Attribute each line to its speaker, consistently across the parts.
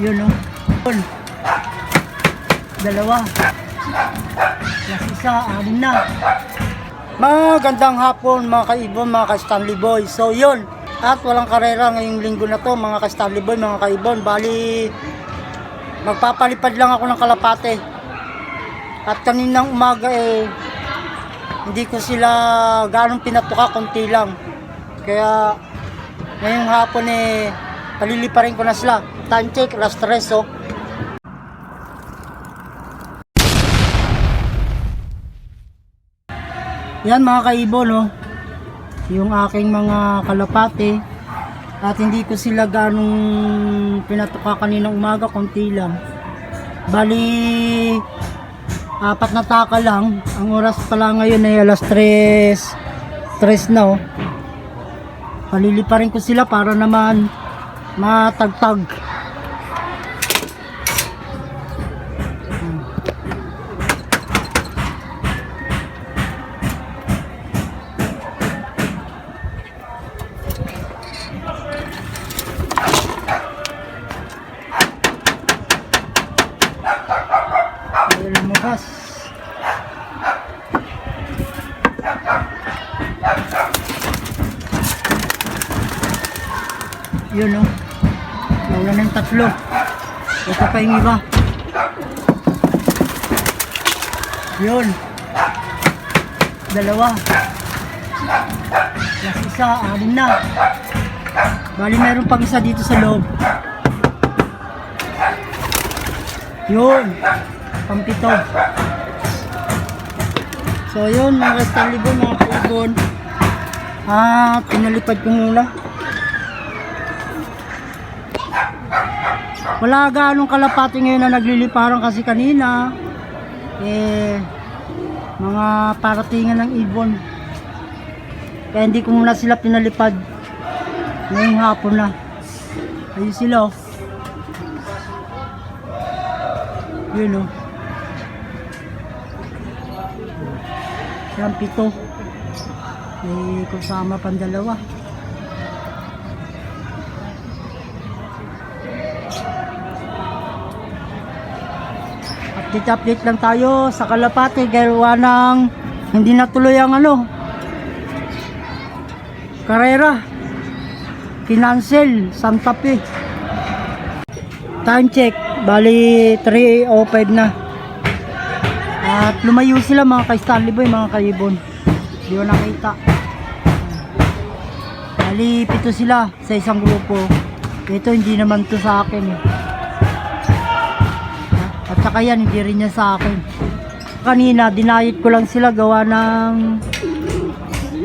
Speaker 1: Yun o. Yun. Dalawa. Plus isa, anim na. Magandang hapon mga kaibon, mga ka-Stanley Boy. So yun, at walang karera ngayong linggo na to mga ka-Stanley Boy, mga kaibon. Bali, magpapalipad lang ako ng kalapate. At kaninang umaga eh, hindi ko sila ganong pinatuka, konti lang. Kaya ngayong hapon eh, paliliparin ko na sila. Time check, alas 3 oh. Yan mga kaibon no. Yung aking mga kalapate. At hindi ko sila ganong pinatuka kaninang umaga, konti lang. Bali, apat na taka lang. Ang oras pala ngayon ay alas 3, 3 na oh. Paliliparin ko sila para naman matagtag. Wala ng tatlo. Ito pa yung iba. Yun. Dalawa. Plus isa, anim na. Bali meron pang isa dito sa loob. Yun. Pampito. So yun mga kastalibon, mga kaibon. Ah, pinalipad ko muna. Wala ganong kalapati ngayon na nagliliparan kasi kanina. Eh, mga paratingan ng ibon. Kaya hindi ko muna sila pinalipad. Ngayong hapon na. Ayun sila oh. Yun oh. Yan, pito. May kasama pang dalawa. Update-update lang tayo sa Kalapate. Gawa ng hindi natuloy ang ano. Karera. Kinansel. Santa Fe. Time check. Bali 3.05 na. At lumayo sila mga kay Stanley Boy, mga kaibon. Hindi ko nakita. Bali, pito sila sa isang grupo. Ito hindi naman to sa akin eh. At saka yan, hindi rin niya sa akin. Kanina, dinayit ko lang sila gawa ng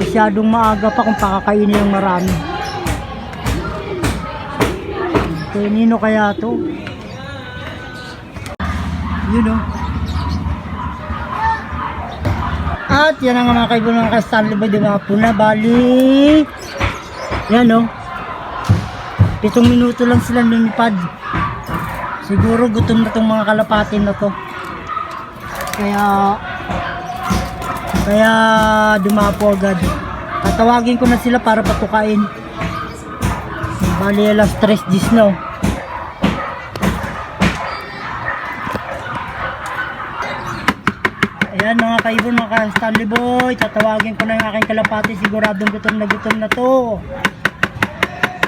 Speaker 1: masyadong maaga pa kung pakakainin ng marami. Kaya nino kaya to? Yun oh. At yan ang mga kaibigan mga ka-Stanley Boy, di mga puna, bali. Yan oh. Pitong minuto lang sila lumipad. Siguro gutom na tong mga kalapatin na to. Kaya kaya dumapo agad. Tatawagin ko na sila para patukain. Bali alas 3 dis na oh. Ayan mga kaibon, mga ka-Stanley Boy, tatawagin ko na yung aking kalapati, siguradong gutom na gutom na to.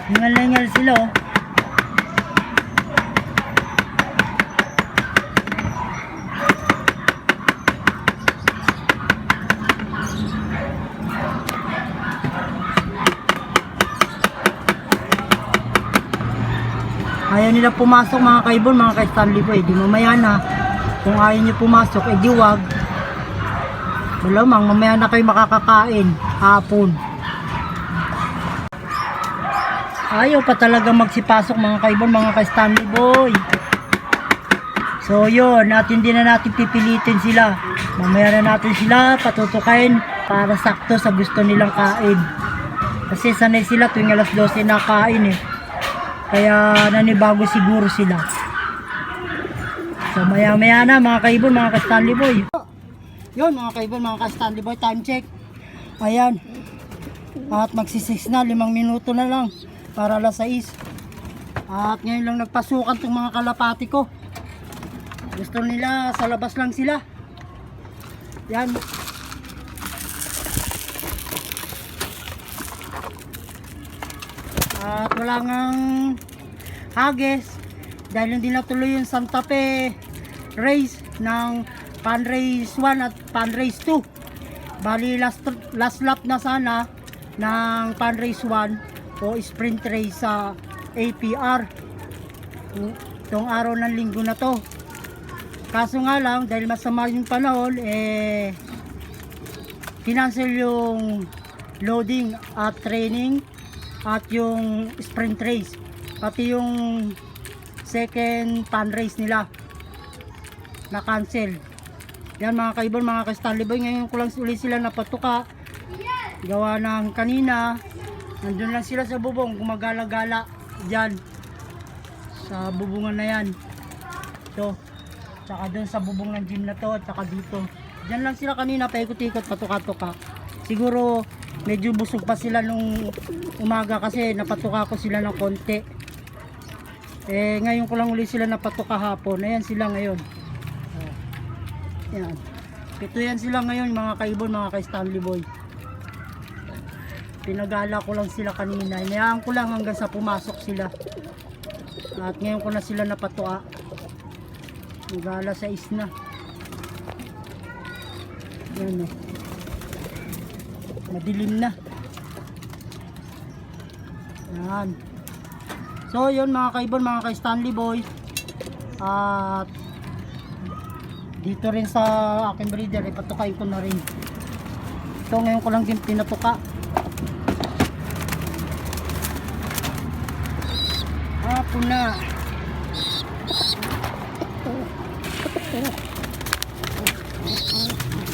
Speaker 1: Hingal na sila oh. Ayaw nila pumasok mga kaibon, mga ka-Stanley Boy, di mamaya na. Kung ayaw nyo pumasok, eh di wag. Malamang, mamaya na kayo makakakain, hapon. Ayaw pa talaga magsipasok mga kaibon, mga ka-Stanley Boy. So yun, at hindi na natin pipilitin sila. Mamaya na natin sila patutukain para sakto sa gusto nilang kain. Kasi sanay sila tuwing alas 12 na kain eh. Kaya nanibago siguro sila. So maya maya na mga kaibon, mga ka-Stanley Boy. Yun mga kaibon, mga ka-Stanley Boy, time check. Ayan. At magsisis na, limang minuto na lang para alas 6. At ngayon lang nagpasukan tong mga kalapati ko. Gusto nila sa labas lang sila. Yan. At wala ngang hages dahil hindi natuloy yung Santa Fe race ng pan race 1 at pan race 2. Bali last, last lap na sana ng pan race 1 o sprint race sa APR. Itong araw ng linggo na to. Kaso nga lang dahil masama yung panahon eh kinancel yung loading at training at yung sprint race pati yung second pan race nila na cancel yan mga kaibon mga ka-Stanley ngayon ko lang ulit sila napatuka. Gawa ng kanina nandun lang sila sa bubong gumagala-gala dyan sa bubungan na yan. Ito tsaka doon sa bubong ng gym na to at tsaka dito. Dyan lang sila kanina paikot-ikot patuka-tuka. Siguro medyo busog pa sila nung umaga kasi napatuka ko sila ng konti. Eh ngayon ko lang ulit sila napatuka hapon. Ayan sila ngayon. Oh. yan ito yan sila ngayon mga kaibon mga kay Stanley Boy. Pinagala ko lang sila kanina. Inayaan ko lang hanggang sa pumasok sila. At ngayon ko na sila napatuka. Nagala sa isna yan eh madilim na. Yan. So yun mga kaibon mga kay Stanley Boy. At dito rin sa aking breeder ipatukay ko na rin. Ito ngayon ko lang din pinatuka hapon na.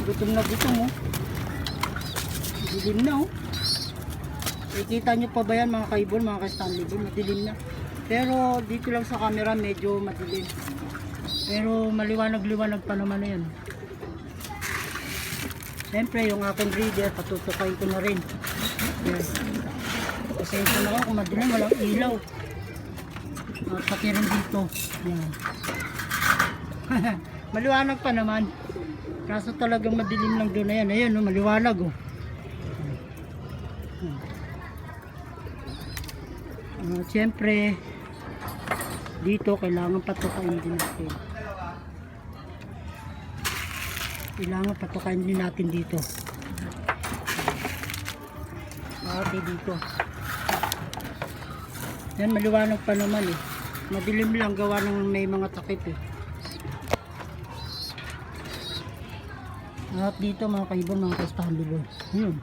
Speaker 1: Gutom na gutom oh Madilim na oh. Ikita nyo pa ba yan mga kaibon, mga ka-Stanley Boy? Madilim na. Pero dito lang sa camera medyo madilim. Pero maliwanag-liwanag pa naman na yan. Siyempre yung aking breeder, patutukayin ko na rin. Yan. Pasensya na ako kung madilim, walang ilaw. At pati rin dito. Yan. maliwanag pa naman. Kaso talagang madilim lang doon na yan. Ayan, no, maliwanag oh. Uh, Siyempre, dito kailangan patukain din natin. Kailangan patukain din natin dito. Pati dito. Yan, maliwanag pa naman eh. Madilim lang gawa ng may mga takip eh. At dito mga kaibon, mga kastahan boy. Yun.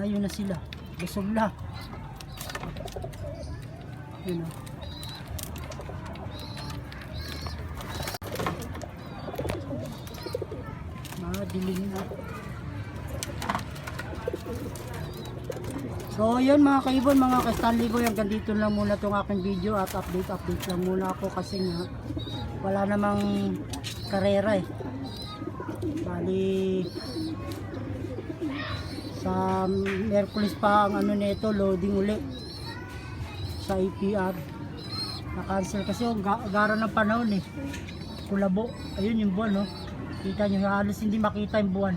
Speaker 1: Ayun na sila. Busog na. Yun o. Mga dilim na. So yun mga kaibon, mga ka-Stanley Boy, hanggang dito lang muna tong aking video at update-update lang muna ako kasi nga wala namang karera eh. Bali sa Merkulis pa ang ano nito loading uli. Sa APR na-cancel kasi yung ga gara ng panahon eh. Kulabo. Ayun yung buwan no? Kita nyo halos hindi makita yung buwan.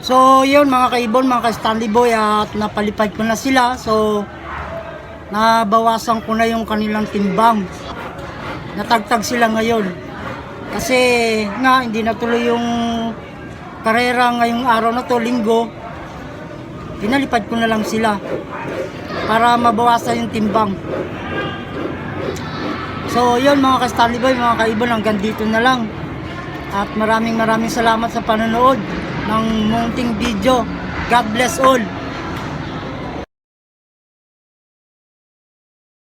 Speaker 1: So yun mga kaibon mga ka-Stanley Boy at napalipad ko na sila. So nabawasan ko na yung kanilang timbang. Natagtag sila ngayon. Kasi nga hindi natuloy yung karera ngayong araw na to, linggo, pinalipad ko na lang sila para mabawasan yung timbang. So, yun mga ka-Stanley Boy, mga kaibon, hanggang dito na lang. At maraming maraming salamat sa panonood ng munting video. God bless all.